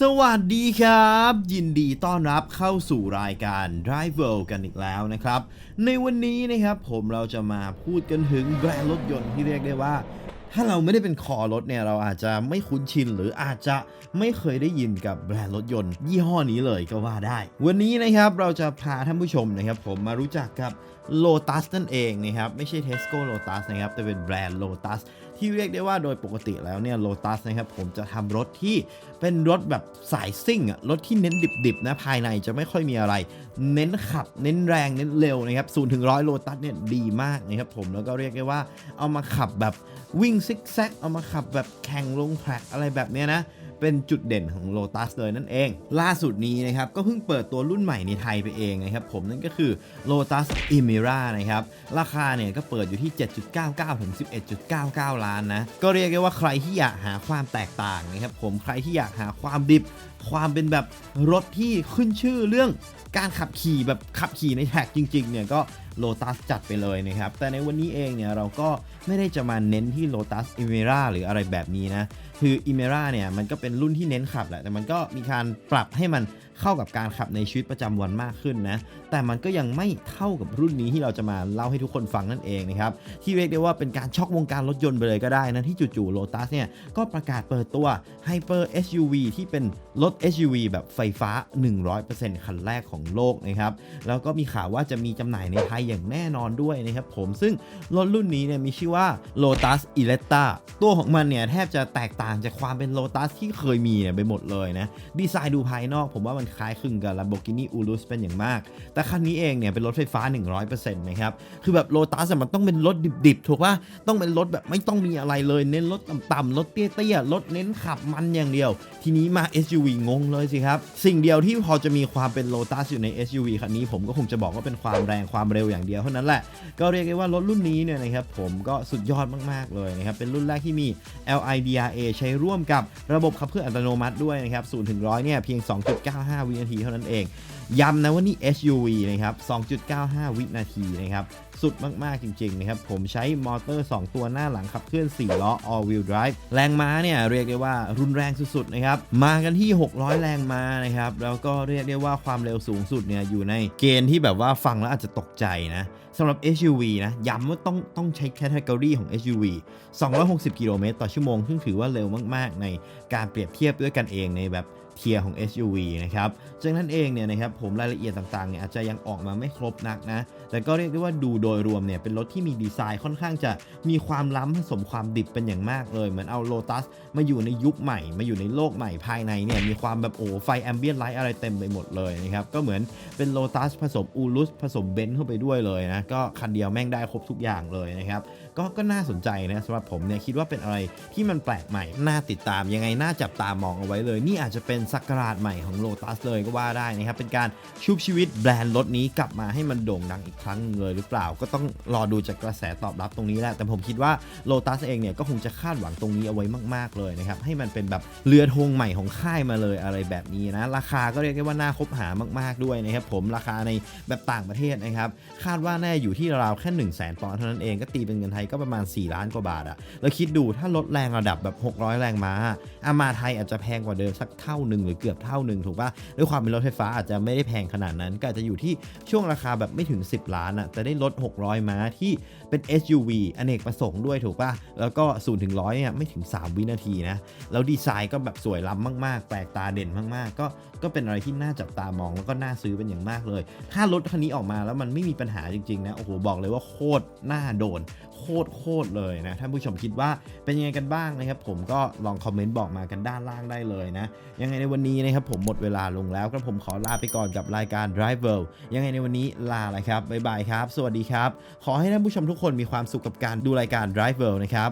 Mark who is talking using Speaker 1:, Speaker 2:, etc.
Speaker 1: สวัสดีครับ ยินดีต้อนรับเข้าสู่รายการ Drive World กันอีกแล้วนะครับ ในวันนี้นะครับผมเราจะมาพูดกันถึงแบรนด์รถยนต์ที่เรียกได้ว่า ถ้าเราไม่ได้เป็นคอรถเนี่ย เราอาจจะไม่คุ้นชินหรืออาจจะไม่เคยได้ยินกับแบรนด์รถยนต์ ยี่ห้อนี้เลยก็ว่าได้ วันนี้นะครับเราจะพาท่านผู้ชมนะครับ ผมมารู้จักกับ Lotus นั่นเองนะครับไม่ใช่ Tesco Lotus นะครับแต่เป็นแบรนด์ Lotus ที่เรียกได้ว่าโดยปกติแล้วเนี่ยโลตัสนะครับผมจะทำรถที่เป็นรถแบบสายซิ่งอะรถที่เน้นดิบๆนะภายในจะไม่ค่อยมีอะไร เน้นขับ เน้นแรงเน้นเร็วนะครับศูนย์ถึงร้อยโลตัสเนี่ยดีมากนะครับผมแล้วก็เรียกได้ว่าเอามาขับแบบวิ่งซิกแซกเอามาขับแบบแข่งลงแทร็กอะไรแบบเนี้ยนะ เป็นจุดเด่นของ Lotus เลยนั่นเอง ล่าสุดนี้นะครับก็เพิ่งเปิดตัวรุ่นใหม่ในไทยไปเองนะครับผมนั่นก็คือ Lotus Emira นะครับราคาเนี่ยก็เปิดอยู่ที่ 7.99 ถึง 11.99 ล้านนะ ก็เรียกได้ว่าใครที่อยากหาความแตกต่างนะครับผมใครที่อยากหาความดิบ ความเป็นแบบรถที่ขึ้นชื่อเรื่องการขับขี่แบบขับขี่ในแท็กจริงๆเนี่ยก็ Lotus จัดไปเลยนะครับ แต่ในวันนี้เองเนี่ยเราก็ไม่ได้จะมาเน้นที่ Lotus Emira หรืออะไรแบบนี้นะ คือ Emira เนี่ยมันก็เป็นรุ่นที่เน้นขับแหละ แต่มันก็มีการปรับให้มันเข้ากับการขับในชีวิตประจำวันมากขึ้นนะแต่มันก็ยังไม่เท่ากับรุ่นนี้ที่เราจะมาเล่าให้ทุกคนฟังนั่นเองนะครับที่เรียกได้ว่าเป็นการช็อกวงการรถยนต์ไปเลยก็ได้นะที่จู่ๆ Lotus เนี่ยก็ประกาศเปิดตัว Hyper SUV ที่เป็นรถ SUV แบบไฟฟ้า 100%คันแรกของโลกนะครับแล้วก็มีข่าวว่าจะมีจำหน่ายในไทยอย่างแน่นอนด้วยนะครับผมซึ่งรถรุ่นนี้เนี่ยมีชื่อว่า Lotus Eletta ตัวของมันเนี่ยแทบจะแตกต่างจากความเป็น Lotus ที่เคยมีเนี่ยไปหมดเลยนะดีไซน์ดูภายนอกผมว่ามันคล้ายคลึงกับ Lamborghini Urus เป็นอย่างมาก แต่คันนี้เองเนี่ยเป็นรถไฟฟ้า 100%นะครับ คือแบบ Lotus อะมันต้องเป็นรถดิบๆ ถูกป่ะ ต้องเป็นรถแบบไม่ต้องมีอะไรเลย เน้นรถต่ำๆ รถเตี้ยๆ รถเน้นขับมันอย่างเดียว ทีนี้มา SUV งงเลยสิครับ สิ่งเดียวที่พอจะมีความเป็น Lotus อยู่ใน SUV คันนี้ผมก็คงจะบอกว่าเป็นความแรงความเร็วอย่างเดียวเท่านั้นแหละ ก็เรียกได้ว่ารถรุ่นนี้เนี่ยนะครับผมก็สุดยอดมากๆเลยนะครับ เป็นรุ่นแรกที่มี LIDRA ใช้ร่วมกับระบบขับเคลื่อนอัตโนมัติด้วยนะครับ 0 ถึง 100 เนี่ยเพียง2.95 วินาทีเท่านั้นเอง ย้ำนะว่านี่ SUV นะครับ 2.95 วินาทีนะครับ สุดมากๆจริงๆนะครับ ผมใช้มอเตอร์ 2 ตัวหน้าหลังขับเคลื่อน 4 ล้อ all wheel drive แรงม้าเนี่ยเรียกได้ว่ารุนแรงสุดๆนะครับ มากันที่ 600 แรงม้านะครับ แล้วก็เรียกได้ว่าความเร็วสูงสุดเนี่ยอยู่ในเกณฑ์ที่แบบว่าฟังแล้วอาจจะตกใจนะสำหรับ SUV นะ ย้ำว่าต้องต้องใช้แคตตากรีของ SUV 260 กิโลเมตรต่อชั่วโมง ซึ่งถือว่าเร็วมาก ๆ ในการเปรียบเทียบด้วยกันเองในแบบ เทียร์ของ SUV นะครับจากนั้นเองเนี่ยนะครับผมรายละเอียดต่างๆเนี่ยอาจจะยังออกมาไม่ครบนักนะ แต่ก็เรียกได้ว่าดูโดยรวมเนี่ยเป็นรถที่มีดีไซน์ค่อนข้างจะมีความล้ำผสมความดิบเป็นอย่างมากเลย เหมือนเอา Lotus มาอยู่ในยุคใหม่ มาอยู่ในโลกใหม่ภายในเนี่ยมีความแบบโอ้ไฟแอมเบียนไลท์อะไรเต็มไปหมดเลยนะครับก็เหมือนเป็น Lotus ผสม Urus ผสมเบนซ์เข้าไปด้วยเลยนะก็คันเดียวแม่งได้ครบทุกอย่างเลยนะครับก็ก็น่าสนใจนะสำหรับผมเนี่ยคิดว่าเป็นอะไรที่มันแปลกใหม่น่าติดตามยังไงน่าจับตามองเอาไว้เลย นี่อาจจะเป็นสักราชใหม่ของ Lotus เลยก็ว่าได้นะครับ เป็นการชุบชีวิตแบรนด์รถนี้กลับมาให้มันโด่งดังอีกครั้งเลยหรือเปล่า ก็ต้องรอดูจากกระแสตอบรับตรงนี้แหละ แต่ผมคิดว่า Lotus เองเนี่ยก็คงจะคาดหวังตรงนี้เอาไว้มาก ๆเลยนะครับ ให้มันเป็นแบบเรือธงใหม่ของค่ายมาเลยอะไรแบบนี้นะ ราคาก็เรียกได้ว่าน่าคบหามาก ๆด้วยนะครับผมราคาในแบบต่างประเทศนะครับ คาดว่าแน่อยู่ที่ราวแค่1 0 0 0 0แสนปอนด์เท่านั้นเองก็ตีเป็นเงินไทยก็ประมาณ 4 ล้านกว่าบาทอะแล้วคิดดูถ้าลดแรงระดับแบบ 600 แรงม้าอามาไทยอาจจะแพงกว่าเดิมสักเท่าหนึ่งหรือเกือบเท่าหนึ่งถูกปะด้วยความเป็นรถไฟฟ้าอาจจะไม่ได้แพงขนาดนั้น ก็อาจจะอยู่ที่ช่วงราคาแบบไม่ถึง 10 ล้านอะแต่ได้ลด600 ม้าที่เป็น SUV อเนกประสงค์ด้วยถูกปะแล้วก็0ถึง100เนี่ยไม่ถึง 3 วินาทีนะ แล้วดีไซน์ก็แบบสวยล้ำมาก ๆ แปลกตาเด่นมากๆ ก็ก็เป็นอะไรที่น่าจับตามองแล้วก็น่าซื้อเป็นอย่างมากเลย ถ้ารถคันนี้ออกมาแล้วมันไม่มีปัญหาจริง ๆ นะ โอ้โห บอกเลยว่าโคตรน่าโดนโคตรโคตรเลยนะท่านผู้ชมคิดว่าเป็นยังไงกันบ้างนะครับ ผมก็ลองคอมเมนต์บอกมากันด้านล่างได้เลยนะ ยังไงในวันนี้นะครับผมหมดเวลาลงแล้วก็ผมขอลาไปก่อนกับรายการ Drive World ยังไงในวันนี้ลาเลยครับบ๊ายบายครับ สวัสดีครับ ขอให้ท่านผู้ชมทุกคนมีความสุขกับการดูรายการ Drive World นะครับ